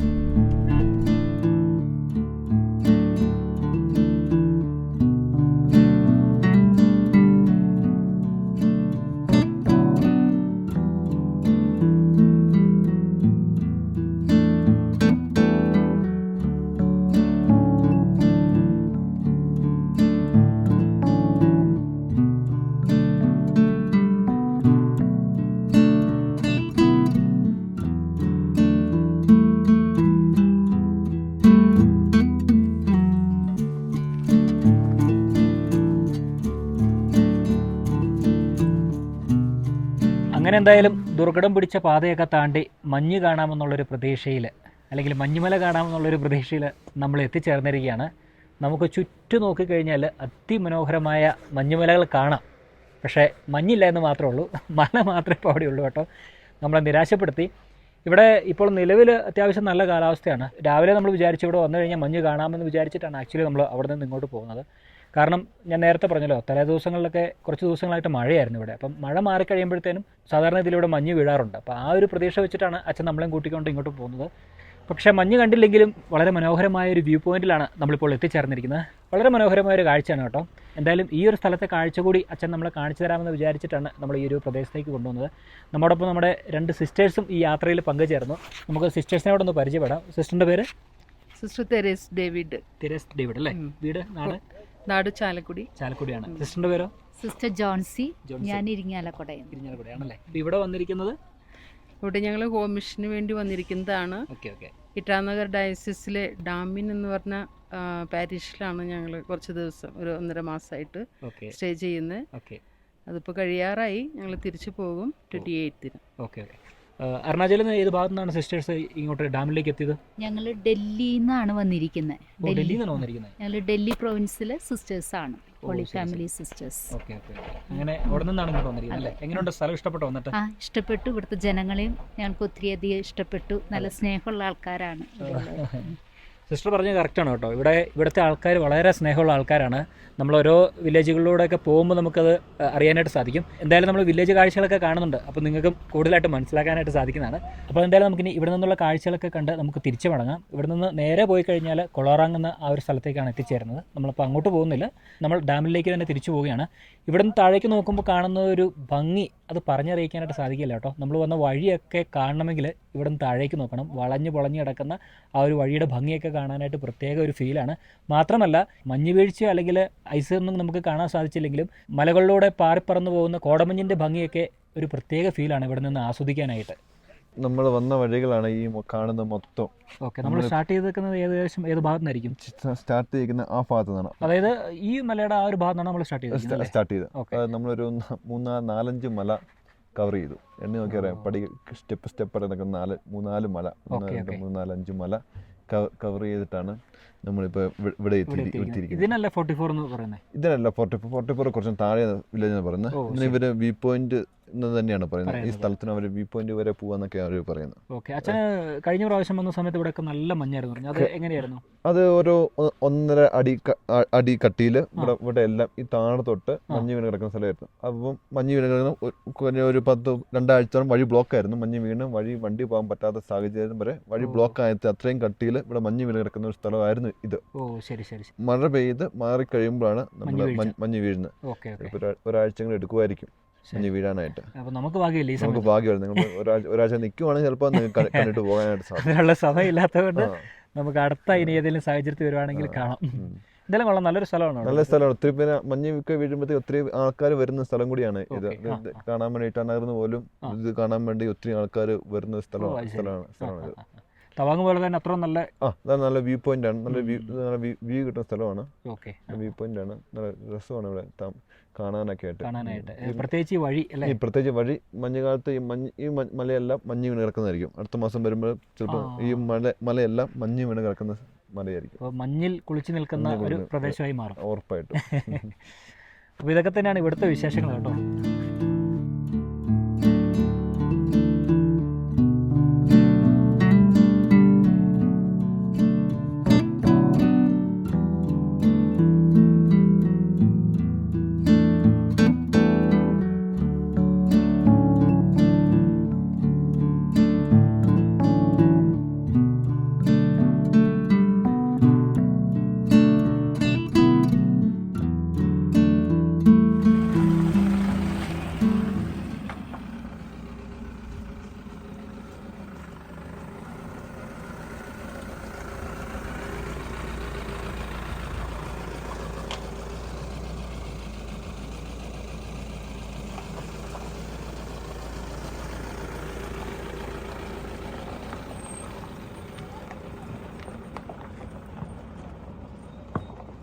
എന്തായാലും ദുർഘടം പിടിച്ച പാതയൊക്കെ താണ്ടി മഞ്ഞ് കാണാമെന്നുള്ളൊരു പ്രതീക്ഷയിൽ അല്ലെങ്കിൽ മഞ്ഞുമല കാണാമെന്നുള്ളൊരു പ്രതീക്ഷയിൽ നമ്മൾ എത്തിച്ചേർന്നിരിക്കുകയാണ്. നമുക്ക് ചുറ്റും നോക്കിക്കഴിഞ്ഞാൽ അതിമനോഹരമായ മഞ്ഞുമലകൾ കാണാം. പക്ഷേ മഞ്ഞില്ല എന്ന് മാത്രമേ ഉള്ളൂ. മല മാത്രമേ ഇപ്പോൾ അവിടെ ഉള്ളൂ കേട്ടോ. നമ്മളെ നിരാശപ്പെടുത്തി. ഇവിടെ ഇപ്പോൾ നിലവിൽ അത്യാവശ്യം നല്ല കാലാവസ്ഥയാണ്. രാവിലെ നമ്മൾ വിചാരിച്ചു ഇവിടെ വന്നു കഴിഞ്ഞാൽ മഞ്ഞ് കാണാമെന്ന് വിചാരിച്ചിട്ടാണ് ആക്ച്വലി നമ്മൾ അവിടെ നിന്ന് ഇങ്ങോട്ട് പോകുന്നത്. കാരണം ഞാൻ നേരത്തെ പറഞ്ഞല്ലോ തലേ ദിവസങ്ങളിലൊക്കെ കുറച്ച് ദിവസങ്ങളായിട്ട് മഴയായിരുന്നു ഇവിടെ. അപ്പം മഴ മാറിക്കഴിയുമ്പോഴത്തേനും സാധാരണ ഇതിലൂടെ മഞ്ഞ് വീഴാറുണ്ട്. അപ്പോൾ ആ ഒരു പ്രതീക്ഷ വെച്ചിട്ടാണ് അച്ഛൻ നമ്മളെയും കൂട്ടിക്കൊണ്ട് ഇങ്ങോട്ട് പോകുന്നത്. പക്ഷേ മഞ്ഞ് കണ്ടില്ലെങ്കിലും വളരെ മനോഹരമായ ഒരു വ്യൂ പോയിന്റിലാണ് നമ്മളിപ്പോൾ എത്തിച്ചേർന്നിരിക്കുന്നത്. വളരെ മനോഹരമായ ഒരു കാഴ്ചയാണ് കേട്ടോ. എന്തായാലും ഈ ഒരു സ്ഥലത്തെ കാഴ്ച കൂടി അച്ഛൻ നമ്മളെ കാണിച്ചു തരാമെന്ന് വിചാരിച്ചിട്ടാണ് നമ്മൾ ഈ ഒരു പ്രദേശത്തേക്ക് കൊണ്ടുവന്നത്. നമ്മോടൊപ്പം നമ്മുടെ രണ്ട് സിസ്റ്റേഴ്സും ഈ യാത്രയിൽ പങ്കുചേർന്നു. നമുക്ക് സിസ്റ്റേഴ്സിനോട് ഒന്ന് പരിചയപ്പെടാം സിസ്റ്ററിന്റെ പേര്? Sister Therese David Therese David അല്ലേ? വീട് നാട്? നാട് ചാലക്കുടി. ചാലക്കുടിയാണ്. സിസ്റ്ററിന്റെ പേരോ? സിസ്റ്റർ ജോൺസി. ഞാൻ ഇരിങ്ങാലക്കുടയിൽ ഇരിങ്ങാലക്കുടയാണല്ലേ? ഇവിടെ വന്നിരിക്കുന്നത്? ഇവിടെ ഞങ്ങൾ ഹോം മിഷന് വേണ്ടി വന്നിരിക്കുന്നതാണ്. ഇറ്റാനഗർ ഡയസിസിലെ ഡാമിൻ എന്ന് പറഞ്ഞ പാരീഷിലാണ് ഞങ്ങൾ കുറച്ച് ദിവസം ഒരു ഒന്നര മാസമായിട്ട് സ്റ്റേ ചെയ്യുന്നത്. അതിപ്പോൾ കഴിയാറായി. ഞങ്ങൾ തിരിച്ചു പോകും ട്വന്റി എയ്ത്തിന് ഓക്കെ ഓക്കെ. അരുണാചലിൽ നിന്ന് ഏത് ഭാഗത്തു നിന്നാണ് സിസ്റ്റേഴ്സ് ഇങ്ങോട്ട് ഡാമിലേക്ക് എത്തിയത്? ഞങ്ങൾ ഡൽഹിയിൽ നിന്നാണ് വന്നിരിക്കുന്നത് ഡൽഹിയിൽ നിന്നാണ് വന്നിരിക്കുന്നത്. ഞങ്ങൾ ഡൽഹി പ്രൊവിൻസിലെ സിസ്റ്റേഴ്സ് ആണ്. ഹോളി ഫാമിലി സിസ്റ്റേഴ്സ് അങ്ങനെ അവിടെ നിന്നാണ് ഇങ്ങോട്ട് വന്നിരിക്കുന്നത് അല്ലേ? എങ്ങനെയുണ്ട് സ്ഥലം ഇഷ്ടപ്പെട്ടോ വന്നിട്ട് ആ ഇഷ്ടപ്പെട്ടു. ഇവിടുത്തെ ജനങ്ങളെയും ഞങ്ങൾക്ക് ഒത്തിരി അധികം ഇഷ്ടപ്പെട്ടു. നല്ല സ്നേഹമുള്ള ആൾക്കാരാണ്. സിസ്റ്റർ പറഞ്ഞത് കറക്റ്റാണ് കേട്ടോ. ഇവിടെ ഇവിടുത്തെ ആൾക്കാർ വളരെ സ്നേഹമുള്ള ആൾക്കാരാണ്. നമ്മൾ ഓരോ വില്ലേജുകളിലൂടെയൊക്കെ പോകുമ്പോൾ നമുക്കത് അറിയാനായിട്ട് സാധിക്കും. എന്തായാലും നമ്മൾ വില്ലേജ് കാഴ്ചകളൊക്കെ കാണുന്നുണ്ട്. അപ്പോൾ നിങ്ങൾക്ക് കൂടുതലായിട്ട് മനസ്സിലാക്കാനായിട്ട് സാധിക്കുന്നതാണ്. അപ്പോൾ എന്തായാലും നമുക്കിനി ഇവിടെ നിന്നുള്ള കാഴ്ചകളൊക്കെ കണ്ട് നമുക്ക് തിരിച്ചു മടങ്ങാം. ഇവിടെ നിന്ന് നേരെ പോയി കഴിഞ്ഞാൽ കൊളോറാങ് എന്ന ആ ഒരു സ്ഥലത്തേക്കാണ് എത്തിച്ചേരുന്നത്. നമ്മളിപ്പോൾ അങ്ങോട്ട് പോകുന്നില്ല. നമ്മൾ ഡാമിലേക്ക് തന്നെ തിരിച്ചു പോവുകയാണ്. ഇവിടെ നിന്ന് താഴേക്ക് നോക്കുമ്പോൾ കാണുന്ന ഒരു ഭംഗി അത് പറഞ്ഞറിയിക്കാനായിട്ട് സാധിക്കില്ല കേട്ടോ. നമ്മൾ വന്ന വഴിയൊക്കെ കാണണമെങ്കിൽ ഇവിടെ നിന്ന് താഴേക്ക് നോക്കണം. വളഞ്ഞ് പൊളഞ്ഞ് കിടക്കുന്ന ആ ഒരു വഴിയുടെ ഭംഗിയൊക്കെ കാണാനായിട്ട് പ്രത്യേക ഒരു ഫീലാണ് മാത്രമല്ല മഞ്ഞ് വീഴ്ച അല്ലെങ്കിൽ ഐസ് ഒന്നും നമുക്ക് കാണാൻ സാധിച്ചില്ലെങ്കിലും മലകളിലൂടെ പാറിപ്പറന്നു പോകുന്ന കോടമഞ്ഞിന്റെ ഭംഗിയൊക്കെ ഒരു പ്രത്യേക ഫീലാണ് ഇവിടെ നിന്ന് ആസ്വദിക്കാനായിട്ട്. നമ്മൾ വന്ന വഴികളാണ് ഈ കാണുന്ന മൊത്തം. ഓക്കെ നമ്മൾ സ്റ്റാർട്ട് ചെയ്തേക്കുന്നത് ഏകദേശം ഏത് ഭാഗത്തുനിന്നായിരിക്കും? സ്റ്റാർട്ട് ചെയ്യുന്ന ആ ഭാഗത്ത് നിന്നാണ് അതായത് ഈ മലയുടെ ആ ഒരു ഭാഗത്താണ് നമ്മൾ സ്റ്റാർട്ട് ചെയ്തത്. സ്റ്റാർട്ട് ചെയ്തത് നമ്മളൊരു മൂന്നാൽ മൂന്നാ നാലഞ്ച് മല കവർ ചെയ്തു. എണ്ണി നോക്കി അറിയാം. പടി സ്റ്റെപ്പ് സ്റ്റെപ്പ് നടക്കുന്ന നാല് മൂന്നാൽ മല. മൂന്നാൽ അഞ്ച് മല കവർ ചെയ്തിട്ടാണ് നമ്മളിപ്പോൾ ഇവിടെ ഇതിനല്ല ഫോർട്ടി ഫോർ എന്ന് പറയുന്നത് ഇതിനല്ല ഫോർട്ടി ഫോർട്ടി ഫോർ കുറച്ചും താഴെ വില്ലേജ് എന്ന് പറയുന്നത്. ഇതിന് ഇവർ വ്യൂ പോയിന്റ് എന്ന് തന്നെയാണ് പറയുന്നത്. ഈ സ്ഥലത്തിന് അവർ വ്യൂ പോയിന്റ് വരെ പോവാന്നൊക്കെ അവർ പറയുന്നത്. ഓക്കെ അച്ഛൻ കഴിഞ്ഞ പ്രാവശ്യം വന്ന സമയത്ത് ഇവിടെ നല്ല മഞ്ഞായിരുന്നു. പറഞ്ഞു അത് എങ്ങനെയായിരുന്നു? അത് ഒരു ഒന്നര അടി അടി കട്ടിയിൽ ഇവിടെ ഇവിടെ എല്ലാം ഈ താഴെ തൊട്ട് മഞ്ഞ് വീണ് കിടക്കുന്ന സ്ഥലമായിരുന്നു. അപ്പം മഞ്ഞ് വീണ് കിടക്കുന്ന ഒരു പത്ത് രണ്ടാഴ്ചയോളം വഴി ബ്ലോക്ക് ആയിരുന്നു. മഞ്ഞ് വീണ് വഴി വണ്ടി പോകാൻ പറ്റാത്ത സാഹചര്യം വരെ വഴി ബ്ലോക്ക് ആയത് അത്രയും കട്ടിയിൽ ഇവിടെ മഞ്ഞ് വീണ് കിടക്കുന്ന ഒരു സ്ഥലമായിരുന്നു ഇത് ഓ ശരി ശരി മഴ പെയ്ത് മാറിക്കഴിയുമ്പോഴാണ് നമ്മൾ മഞ്ഞ് വീഴുന്നത്. ഒരാഴ്ചകൾ എടുക്കുമായിരിക്കും. മഞ്ഞ് വീഴാനായിട്ട്. നമുക്ക് ഭാഗ്യമില്ല ഈ നമുക്ക് നിങ്ങൾ ഒരാഴ്ച നിൽക്കുവാണെങ്കിൽ ചിലപ്പോൾ കണ്ടിട്ട് പോകാനായിട്ട് സാധിക്കും നമുക്ക് അടുത്ത ഇനി ഏതെങ്കിലും സാഹചര്യത്തിൽ വരുവാണെങ്കിൽ കാണാം. എന്തായാലും കൊള്ളാം. നല്ലൊരു സ്ഥലമാണ് നല്ല സ്ഥലമാണ്. ഒത്തിരി പിന്നെ മഞ്ഞ് ഒക്കെ വീഴുമ്പോഴത്തേക്ക് ഒത്തിരി ആൾക്കാർ വരുന്ന സ്ഥലം കൂടിയാണ് ഇത്. കാണാൻ അകർന്ന് പോലും ഇത് കാണാൻ വേണ്ടി ഒത്തിരി ആൾക്കാർ വരുന്ന സ്ഥലമാണ് സ്ഥലമാണ് സ്ഥലമാണ്. തവാങ് പോലെ തന്നെ അത്ര നല്ല ആ നല്ല വ്യൂ പോയിന്റ് ആണ്. നല്ല വ്യൂ നല്ല വ്യൂ കിട്ടുന്ന സ്ഥലമാണ്. ഓക്കെ. വ്യൂ പോയിന്റ് ആണ്. നല്ല രസമാണ് ഇവിടെ കാണാനൊക്കെ ആയിട്ട്. കാണാനായിട്ട്. പ്രത്യേകിച്ച് വഴി അല്ലേ? പ്രത്യേകിച്ച് വഴി മഞ്ഞുകാലത്ത് ഈ മഞ്ഞ് ഈ മലയെല്ലാം മഞ്ഞ് വീണ് കിടക്കുന്നതായിരിക്കും. അടുത്ത മാസം വരുമ്പോൾ ചിലപ്പോൾ ഈ മല മലയെല്ലാം മഞ്ഞ് വീണ് കിടക്കുന്ന മലയായിരിക്കും. മഞ്ഞിൽ കുളിച്ചു നിൽക്കുന്ന ഒരു പ്രദേശമായി മാറും. ഉറപ്പായിട്ടും. അപ്പോൾ ഇതൊക്കെ തന്നെയാണ് ഇവിടുത്തെ വിശേഷങ്ങൾ കേട്ടോ.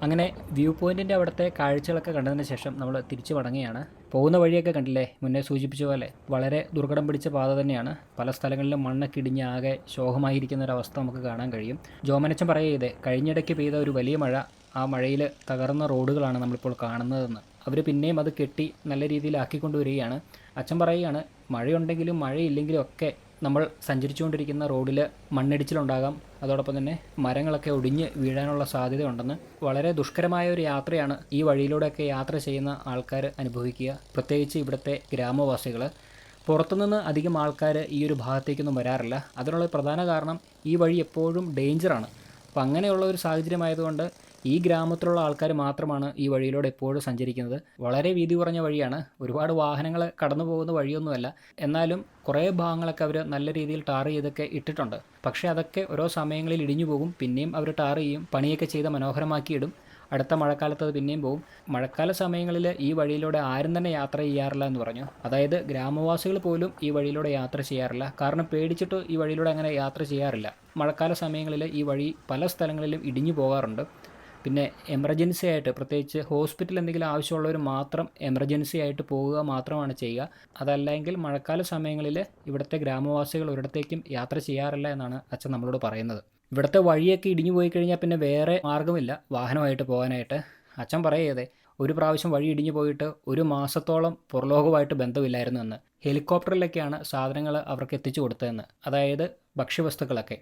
അങ്ങനെ വ്യൂ പോയിന്റിന്റെ അവിടുത്തെ കാഴ്ചകളൊക്കെ കണ്ടതിന് ശേഷം നമ്മൾ തിരിച്ചു മടങ്ങുകയാണ്. പോകുന്ന വഴിയൊക്കെ കണ്ടില്ലേ? മുന്നേ സൂചിപ്പിച്ച പോലെ വളരെ ദുർഘടം പിടിച്ച പാത തന്നെയാണ്. പല സ്ഥലങ്ങളിലും മണ്ണൊക്കെ ഇടിഞ്ഞ് ആകെ ശോകമായിരിക്കുന്ന ഒരു അവസ്ഥ നമുക്ക് കാണാൻ കഴിയും. ജോമനച്ചൻ പറയുക കഴിഞ്ഞിടയ്ക്ക് പെയ്ത ഒരു വലിയ മഴ ആ മഴയിൽ തകർന്ന റോഡുകളാണ് നമ്മളിപ്പോൾ കാണുന്നതെന്ന്. അവർ പിന്നെയും അത് കെട്ടി നല്ല രീതിയിൽ ആക്കിക്കൊണ്ടുവരികയാണ്. അച്ഛൻ പറയുകയാണ് മഴയുണ്ടെങ്കിലും മഴയില്ലെങ്കിലും ഒക്കെ നമ്മൾ സഞ്ചരിച്ചുകൊണ്ടിരിക്കുന്ന റോഡിൽ മണ്ണിടിച്ചിലുണ്ടാകാം. അതോടൊപ്പം തന്നെ മരങ്ങളൊക്കെ ഒടിഞ്ഞ് വീഴാനുള്ള സാധ്യതയുണ്ടെന്ന് വളരെ ദുഷ്കരമായ ഒരു യാത്രയാണ് ഈ വഴിയിലൂടെയൊക്കെ യാത്ര ചെയ്യുന്ന ആൾക്കാർ അനുഭവിക്കുക. പ്രത്യേകിച്ച് ഇവിടുത്തെ ഗ്രാമവാസികൾ പുറത്തുനിന്ന് അധികം ആൾക്കാർ ഈ ഒരു ഭാഗത്തേക്കൊന്നും വരാറില്ല. അതിനുള്ള പ്രധാന കാരണം ഈ വഴി എപ്പോഴും ഡേഞ്ചറാണ്. അപ്പം അങ്ങനെയുള്ള ഒരു സാഹചര്യമായതുകൊണ്ട് ഈ ഗ്രാമത്തിലുള്ള ആൾക്കാർ മാത്രമാണ് ഈ വഴിയിലൂടെ എപ്പോഴും സഞ്ചരിക്കുന്നത്. വളരെ വീതി കുറഞ്ഞ വഴിയാണ്. ഒരുപാട് വാഹനങ്ങൾ കടന്നു പോകുന്ന വഴിയൊന്നുമല്ല. എന്നാലും കുറേ ഭാഗങ്ങളൊക്കെ അവർ നല്ല രീതിയിൽ ടാർ ചെയ്തൊക്കെ ഇട്ടിട്ടുണ്ട്. പക്ഷേ അതൊക്കെ ഓരോ സമയങ്ങളിൽ ഇടിഞ്ഞു പോകും. പിന്നെയും അവർ ടാർ ചെയ്യും. പണിയൊക്കെ ചെയ്ത് മനോഹരമാക്കിയിടും അടുത്ത മഴക്കാലത്ത് അത് പിന്നെയും പോകും. മഴക്കാല സമയങ്ങളിൽ ഈ വഴിയിലൂടെ ആരും തന്നെ യാത്ര ചെയ്യാറില്ല എന്ന് പറഞ്ഞു. അതായത് ഗ്രാമവാസികൾ പോലും ഈ വഴിയിലൂടെ യാത്ര ചെയ്യാറില്ല. കാരണം പേടിച്ചിട്ട് ഈ വഴിയിലൂടെ അങ്ങനെ യാത്ര ചെയ്യാറില്ല. മഴക്കാല സമയങ്ങളിൽ ഈ വഴി പല സ്ഥലങ്ങളിലും ഇടിഞ്ഞു പോകാറുണ്ട്. പിന്നെ എമർജൻസി ആയിട്ട് പ്രത്യേകിച്ച് ഹോസ്പിറ്റൽ എന്തെങ്കിലും ആവശ്യമുള്ളവർ മാത്രം എമർജൻസി ആയിട്ട് പോവുക മാത്രമാണ് ചെയ്യുക. അതല്ലെങ്കിൽ മഴക്കാല സമയങ്ങളിൽ ഇവിടുത്തെ ഗ്രാമവാസികൾ ഒരിടത്തേക്കും യാത്ര ചെയ്യാറില്ല എന്നാണ് അച്ഛൻ നമ്മളോട് പറയുന്നത്. ഇവിടുത്തെ വഴിയൊക്കെ ഇടിഞ്ഞു പോയി കഴിഞ്ഞാൽ പിന്നെ വേറെ മാർഗമില്ല വാഹനമായിട്ട് പോകാനായിട്ട്. അച്ഛൻ പറയതേ ഒരു പ്രാവശ്യം വഴി ഇടിഞ്ഞു പോയിട്ട് ഒരു മാസത്തോളം പുറലോകവുമായിട്ട് ബന്ധമില്ലായിരുന്നു എന്ന്. ഹെലികോപ്റ്ററിലൊക്കെയാണ് സാധനങ്ങൾ അവർക്ക് എത്തിച്ചു കൊടുത്തതെന്ന്. അതായത് ഭക്ഷ്യവസ്തുക്കളൊക്കെ.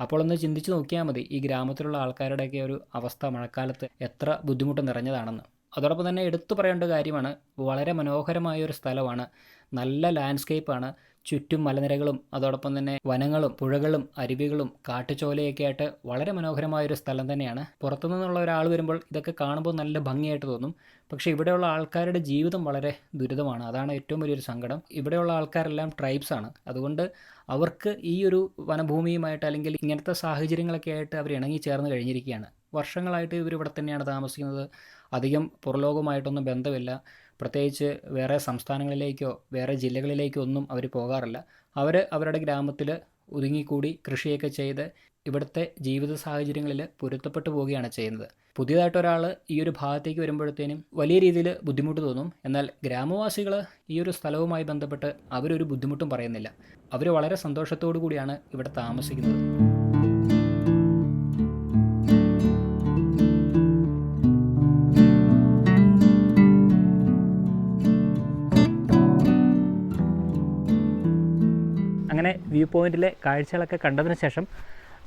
അപ്പോൾ ഒന്ന് ചിന്തിച്ച് നോക്കിയാൽ മതി ഈ ഗ്രാമത്തിലുള്ള ആൾക്കാരുടെയൊക്കെ ഒരു അവസ്ഥ മഴക്കാലത്ത് എത്ര ബുദ്ധിമുട്ട് നിറഞ്ഞതാണെന്ന്. അതോടൊപ്പം തന്നെ എടുത്തു പറയേണ്ട കാര്യമാണ് വളരെ മനോഹരമായ ഒരു സ്ഥലമാണ് നല്ല ലാൻഡ്സ്കേപ്പാണ് ചുറ്റും മലനിരകളും അതോടൊപ്പം തന്നെ വനങ്ങളും പുഴകളും അരുവികളും കാട്ടുചോലയൊക്കെ ആയിട്ട് വളരെ മനോഹരമായ ഒരു സ്ഥലം തന്നെയാണ്. പുറത്തുനിന്നുള്ള ഒരാൾ വരുമ്പോൾ ഇതൊക്കെ കാണുമ്പോൾ നല്ല ഭംഗിയായിട്ട് തോന്നും. പക്ഷേ ഇവിടെയുള്ള ആൾക്കാരുടെ ജീവിതം വളരെ ദുരിതമാണ്. അതാണ് ഏറ്റവും വലിയൊരു സങ്കടം. ഇവിടെയുള്ള ആൾക്കാരെല്ലാം ട്രൈബ്സ് ആണ്. അതുകൊണ്ട് അവർക്ക് ഈ ഒരു വനഭൂമിയുമായിട്ട് അല്ലെങ്കിൽ ഇങ്ങനത്തെ സാഹചര്യങ്ങളൊക്കെ ആയിട്ട് അവർ ഇണങ്ങി ചേർന്ന് കഴിഞ്ഞിരിക്കുകയാണ്. വർഷങ്ങളായിട്ട് ഇവർ ഇവിടെ തന്നെയാണ് താമസിക്കുന്നത്. അധികം പുറലോകമായിട്ടൊന്നും ബന്ധമില്ല. പ്രത്യേകിച്ച് വേറെ സംസ്ഥാനങ്ങളിലേക്കോ വേറെ ജില്ലകളിലേക്കോ ഒന്നും അവർ പോകാറില്ല. അവർ അവരുടെ ഗ്രാമത്തിൽ ഒതുങ്ങിക്കൂടി കൃഷിയൊക്കെ ചെയ്ത് ഇവിടുത്തെ ജീവിത സാഹചര്യങ്ങളിൽ പൊരുത്തപ്പെട്ടു പോവുകയാണ് ചെയ്യുന്നത്. പുതിയതായിട്ട് ഒരാൾ ഈ ഒരു ഭാഗത്തേക്ക് വരുമ്പോഴത്തേനും വലിയ രീതിയിൽ ബുദ്ധിമുട്ട് തോന്നും. എന്നാൽ ഗ്രാമവാസികൾ ഈ ഒരു സ്ഥലവുമായി ബന്ധപ്പെട്ട് അവരൊരു ബുദ്ധിമുട്ടും പറയുന്നില്ല. അവർ വളരെ സന്തോഷത്തോടു കൂടിയാണ് ഇവിടെ താമസിക്കുന്നത്. അങ്ങനെ വ്യൂ പോയിന്റിലെ കാഴ്ചകളൊക്കെ കണ്ടതിന് ശേഷം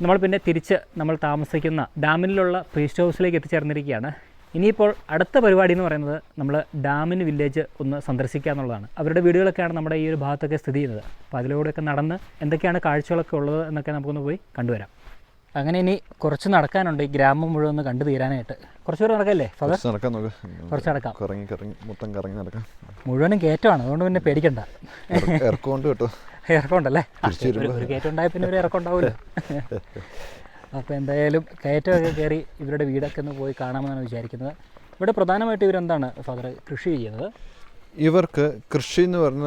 നമ്മൾ പിന്നെ തിരിച്ച് നമ്മൾ താമസിക്കുന്ന ഡാമിലുള്ള പ്രീസ്റ്റ് ഹൗസിലേക്ക് എത്തിച്ചേർന്നിരിക്കുകയാണ്. ഇനിയിപ്പോൾ അടുത്ത പരിപാടി എന്ന് പറയുന്നത് നമ്മൾ ഡാമിന് വില്ലേജ് ഒന്ന് സന്ദർശിക്കുക എന്നുള്ളതാണ്. അവരുടെ വീടുകളൊക്കെയാണ് നമ്മുടെ ഈ ഒരു ഭാഗത്തൊക്കെ സ്ഥിതി ചെയ്യുന്നത്. അപ്പോൾ അതിലൂടെയൊക്കെ നടന്ന് എന്തൊക്കെയാണ് കാഴ്ചകളൊക്കെ ഉള്ളത് എന്നൊക്കെ നമുക്കൊന്ന് പോയി കണ്ടുവരാം. അങ്ങനെ ഇനി കുറച്ച് നടക്കാനുണ്ട് ഈ ഗ്രാമം മുഴുവൻ ഒന്ന് കണ്ടു തീരാനായിട്ട്. കുറച്ച് പേര് നടക്കല്ലേ നടക്കാം കുറച്ച് നടക്കാം. കറങ്ങി കറങ്ങി മൊത്തം കറങ്ങി നടക്കാം. മുഴുവനും കയറ്റമാണ്. അതുകൊണ്ട് പിന്നെ പേടിക്കണ്ട. ഇറക്കം- ഇറക്കമുണ്ട് കേട്ടോ. ഇറക്കമുണ്ടല്ലേ? ഉണ്ടല്ലേ ഒരു- കയറ്റം ഉണ്ടായ പിന്നെ ഒരു ഇറക്കം ഉണ്ടാവില്ല അപ്പോൾ എന്തായാലും കയറ്റമൊക്കെ കയറി ഇവരുടെ വീടൊക്കെ ഒന്ന് പോയി കാണാമെന്നാണ് വിചാരിക്കുന്നത്. ഇവിടെ പ്രധാനമായിട്ട് ഇവരെന്താണ് ഫാദർ കൃഷി ചെയ്യുന്നത്? ഇവർക്ക് കൃഷി എന്ന് പറഞ്ഞ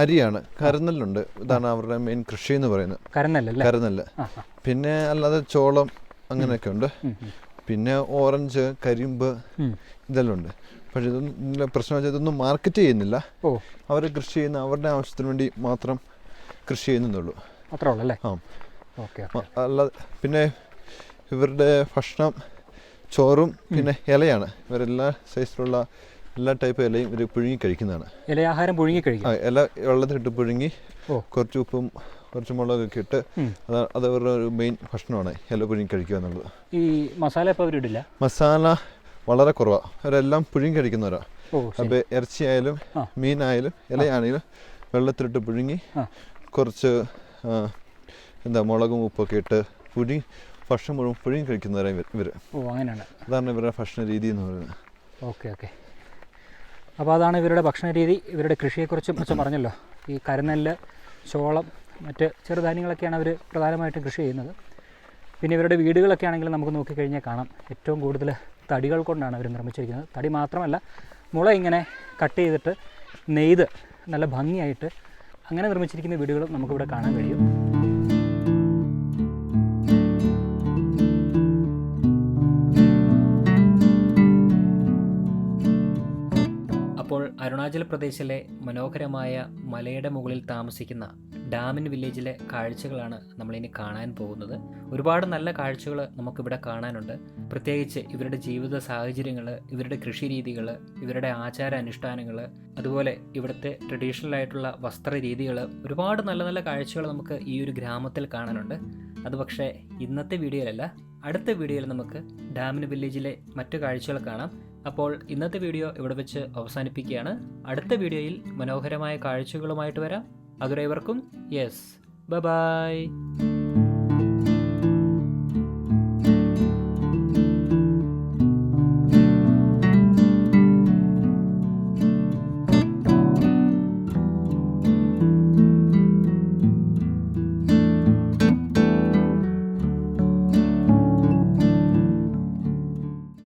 അരിയാണ്. കരനെല്ലുണ്ട്. ഇതാണ് അവരുടെ മെയിൻ കൃഷി എന്ന് പറയുന്നത്. കരുന്നല്ല ആ പിന്നെ അല്ലാതെ ചോളം അങ്ങനെയൊക്കെ ഉണ്ട്. പിന്നെ ഓറഞ്ച് കരിമ്പ്. ഇതെല്ലാം ഉണ്ട്. പക്ഷെ ഇതൊന്നും പ്രശ്നം വെച്ചാൽ ഇതൊന്നും മാർക്കറ്റ് ചെയ്യുന്നില്ല. അവർ കൃഷി ചെയ്യുന്ന അവരുടെ ആവശ്യത്തിന് വേണ്ടി മാത്രം കൃഷി ചെയ്യുന്നുള്ളൂ. അത്രേ ഉള്ളൂ അല്ലേ? ആ. ഓക്കെ അല്ലാതെ പിന്നെ ഇവരുടെ ഭക്ഷണം ചോറും പിന്നെ ഇലയാണ്. ഇവരെല്ലാ സൈസിലുള്ള എല്ലാ ടൈപ്പ് ഇലയും ഇവർ പുഴുങ്ങി കഴിക്കുന്നതാണ്. ഇലയാഹാരം പുഴുങ്ങി കഴിക്കും. ആ ഇല വെള്ളത്തിലിട്ട് പുഴുങ്ങി ഓ. കുറച്ച് ഉപ്പും കുറച്ച് മുളകൊക്കെ ഇട്ട് അത് അത് അവരുടെ ഒരു മെയിൻ ഭക്ഷണമാണ് ഇല പുഴുങ്ങി കഴിക്കുക എന്നുള്ളത്. ഈ മസാല ഇപ്പോൾ അവരിടില്ല മസാല വളരെ കുറവാണ് അവരെല്ലാം പുഴുങ്ങി കഴിക്കുന്നവരാണ് ഓ ശരി. അപ്പോൾ ഇറച്ചിയായാലും ആ. മീനായാലും ഇലയാണെങ്കിലും വെള്ളത്തിലിട്ട് പുഴുങ്ങി ആ. കുറച്ച് എന്താ മുളകും ഉപ്പൊക്കെ ഇട്ട് പുഴുങ്ങി ഭക്ഷണം മുഴുവൻ പുഴുങ്ങി കഴിക്കുന്നവരാണ് ഇവർ ഇവർ ഓ അങ്ങനെയാണ്. അതാണ് ഇവരുടെ ഭക്ഷണ രീതി എന്ന് പറയുന്നത്. Okay okay. അപ്പോൾ അതാണ് ഇവരുടെ ഭക്ഷണ രീതി. ഇവരുടെ കൃഷിയെക്കുറിച്ചും അച്ഛൻ പറഞ്ഞല്ലോ. ഈ കരുനെല്ല് ചോളം മറ്റ് ചെറുധാന്യങ്ങളൊക്കെയാണ് അവർ പ്രധാനമായിട്ടും കൃഷി ചെയ്യുന്നത്. പിന്നെ ഇവരുടെ വീടുകളൊക്കെ ആണെങ്കിൽ നമുക്ക് നോക്കിക്കഴിഞ്ഞാൽ കാണാം. ഏറ്റവും കൂടുതൽ തടികൾ കൊണ്ടാണ് അവർ നിർമ്മിച്ചിരിക്കുന്നത്. തടി മാത്രമല്ല മുള ഇങ്ങനെ കട്ട് ചെയ്തിട്ട് നെയ്ത് നല്ല ഭംഗിയായിട്ട് അങ്ങനെ നിർമ്മിച്ചിരിക്കുന്ന വീടുകളും നമുക്കിവിടെ കാണാൻ കഴിയും. അരുണാചൽ പ്രദേശിലെ മനോഹരമായ മലയുടെ മുകളിൽ താമസിക്കുന്ന ഡാമിൻ വില്ലേജിലെ കാഴ്ചകളാണ് നമ്മളിനി കാണാൻ പോകുന്നത്. ഒരുപാട് നല്ല കാഴ്ചകൾ നമുക്കിവിടെ കാണാനുണ്ട്. പ്രത്യേകിച്ച് ഇവരുടെ ജീവിത സാഹചര്യങ്ങൾ ഇവരുടെ കൃഷി രീതികൾ ഇവരുടെ ആചാര അനുഷ്ഠാനങ്ങൾ അതുപോലെ ഇവിടുത്തെ ട്രഡീഷണൽ ആയിട്ടുള്ള വസ്ത്ര രീതികൾ ഒരുപാട് നല്ല നല്ല കാഴ്ചകൾ നമുക്ക് ഈ ഒരു ഗ്രാമത്തിൽ കാണാനുണ്ട്. അത് പക്ഷേ ഇന്നത്തെ വീഡിയോയിലല്ല അടുത്ത വീഡിയോയിൽ നമുക്ക് ഡാമിൻ വില്ലേജിലെ മറ്റു കാഴ്ചകൾ കാണാം. അപ്പോൾ ഇന്നത്തെ വീഡിയോ ഇവിടെ വെച്ച് അവസാനിപ്പിക്കുകയാണ്. അടുത്ത വീഡിയോയിൽ മനോഹരമായ കാഴ്ചകളുമായിട്ട് വരാം. അതുവരെ ഇവർക്കും യെസ് ബൈ